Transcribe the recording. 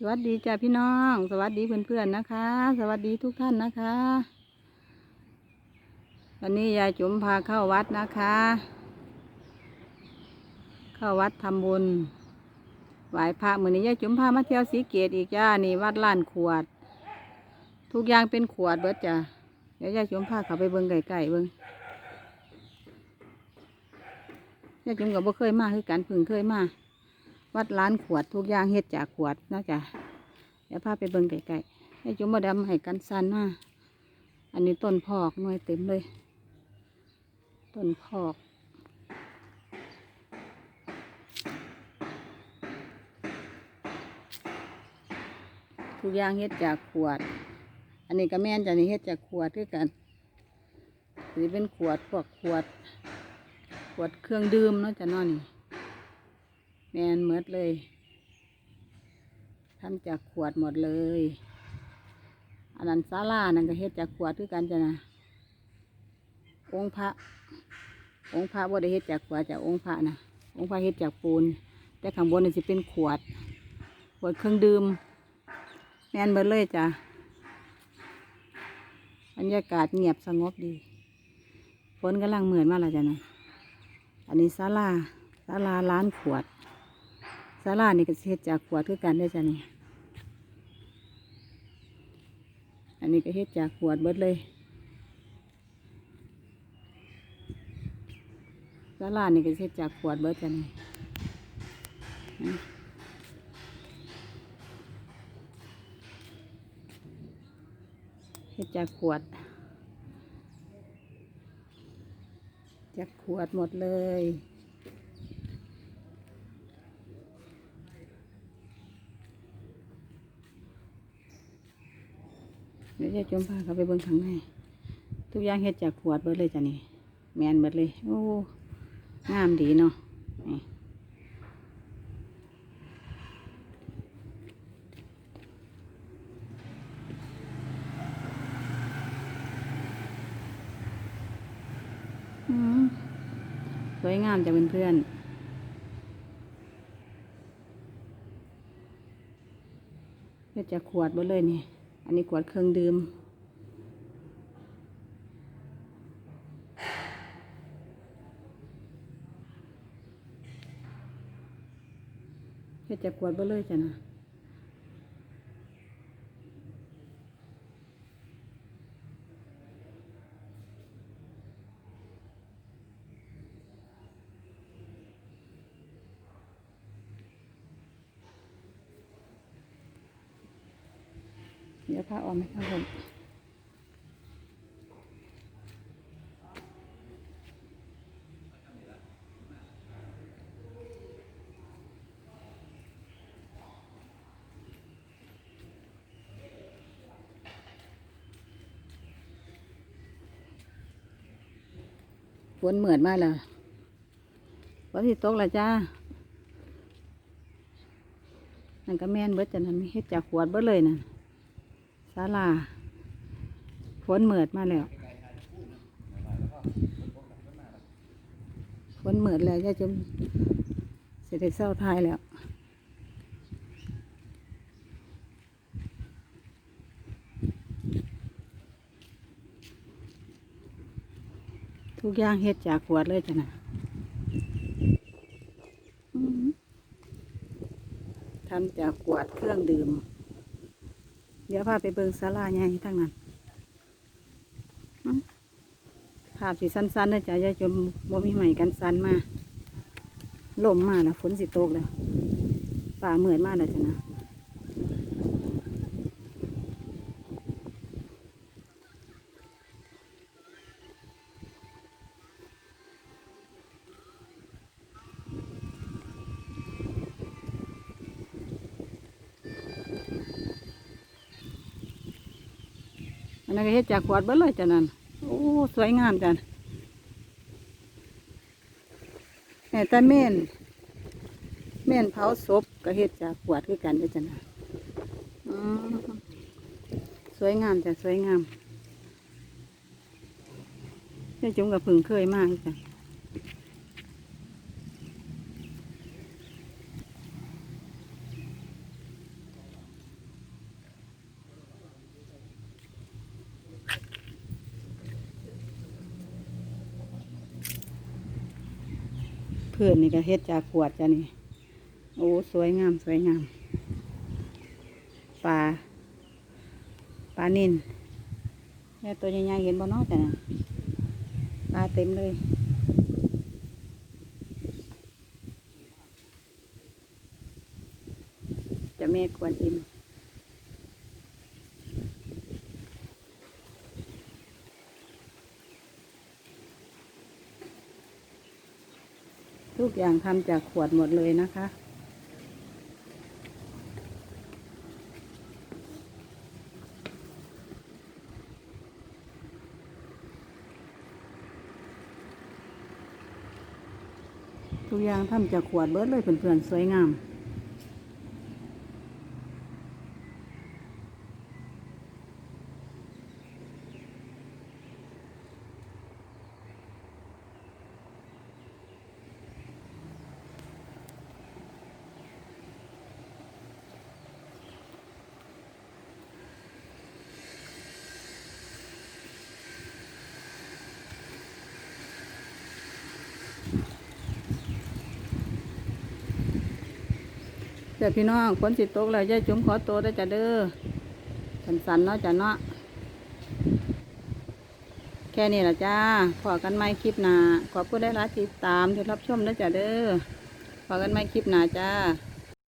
สวัสดีจ้าพี่น้อง สวัสดีเพื่อนๆนะคะ สวัสดีทุกท่านนะคะ วันนี้ยายจุ๋มพาเข้าวัดนะคะ เข้าวัดทำบุญไหว้พระมือนี้ยายจุ๋มพามาเที่ยวสีเกตอีกจ้านี่วัดล้านขวด ทุกอย่างเป็นขวดเบิดจ้ะเดี๋ยวยายจุ๋มพาเขาไปเบิ่งไก่ๆเบิ่งยายจุ๋มก็บ่เคยมาคือกันเพึ่งเคยมา วัดร้านขวดทุกอย่างเฮ็ดจากขวดนะจ๊ะเดี๋ยวพาไปเบิ่งไกลๆให้จุ่มมาดำให้กันสันมาอันนี้ต้นพอกหน่วยเต็มเลย ต้นพอกทุกอย่างเฮ็ดจากขวด อันนี้ก็แม่นจ้ะนี่เฮ็ดจากขวดด้วยกันนี่เป็นขวดพวกขวด ขวดเครื่องดื่มเนาะจ้ะเนาะนี่ แมนเมดเลยทำจากขวดหมดเลย อันนั้นซาลานั่นก็เฮ็ดจากขวดคือกันจ้ะนะ องค์พระ องค์พระบ่ได้เฮ็ดจากขวดจากองค์พระนะองค์พระเฮ็ดจากปูน แต่ข้างบนนี่สิเป็นขวด ขวดเครื่องดื่ม แมนเบิดเลยจ้ะ บรรยากาศเงียบสงบดี ฝนกำลังเหมือนมาแล้วจ้ะนะ อันนี้ศาลาศาลาล้านขวดาลานี่ก็เฮ็ดจากขวดคือกันได้จ้ะนี่อันนี้ก็เฮ็ดจากขวดเบิดเลยศาลานี่ก็เฮ็ดจากขวดเบิดจ้ะนี่เฮ็ดจากขวด จากขวดหมดเลย เดี๋ยจะจมพาเขาไปเบิ่งข้างในทุกอย่างเฮ็ดจากขวดเบิดเลยจ้ะนี่แมนเบิดเลยโอ้งามดีเนาะนี่สวยงามจ้ะเพื่อนๆเฮ็ดจากขวดบิดเลยนี่ อันนี้ขวดเครื่องดื่มเฮ็ดจะกขวดไปเลยจ้ะนะเดี๋ยวพาออกไหมครับผมฝนเหมือนมากเลยฝนที่ตกแล้วจ้านั่นก็แม่นเบิดจ้ะนั่นมีเฮ็ดจากขวดเบิดเลยน่ะ ศาลาฝนเหมือดมาแล้วฝนเหมือดแล้วจะจมเสร็จเศร้าทายแล้วทุกอย่างเฮ็ดจากขวดเลยจ้ะนะทำจากขวดเครื่องดื่ม เดี๋ยวพาไปเบิงศาลาใหญ่ทั้งนั้นภาพสีสั้นๆนะจ๊ะยายจมบ่มีใหม่กันสั้นมาลมมาแล้วฝนสิตกแล้วป่าเหมือนมากแล้วจ้ะนะ นนั้นก็เฮ็ดจากขวดเบิดเลยจ้ะนั่นโอ้สวยงามจ้ะแต่แต่เม่นเม่นเผาศพก็เฮ็ดจากขวดคือกันด้วยจ้ะนะสวยงามจ้ะสวยงามแม่จุ๋มกับพึ่งเคยมากจ้ะ พื้นนี่ก็เฮ็ดจากขวดจ้ะนี่ โอ้สวยงามสวยงามปลาปลานินแค่ตัวใหญ่ๆเห็นบ่เนอจ้ะนะปลาเต็มเลยจะแม่กวนอิม ทุกอย่างทำจากขวดหมดเลยนะคะ ทุกอย่างทำจากขวดเบิดเลยเพื่อนๆสวยงาม เดี๋ยวพี่น้องฝนสิตกแล้วยายจุ๋มขอตัวได้จ้ะเด้อสันสันเนาะจ้ะเนาะแค่นี้ละจ้าขอกันไม่คลิปหนาขอบคุณได้รับติดตามที่รับชมนะจ้ะเด้อขอกันไม่คลิปหนาจ้า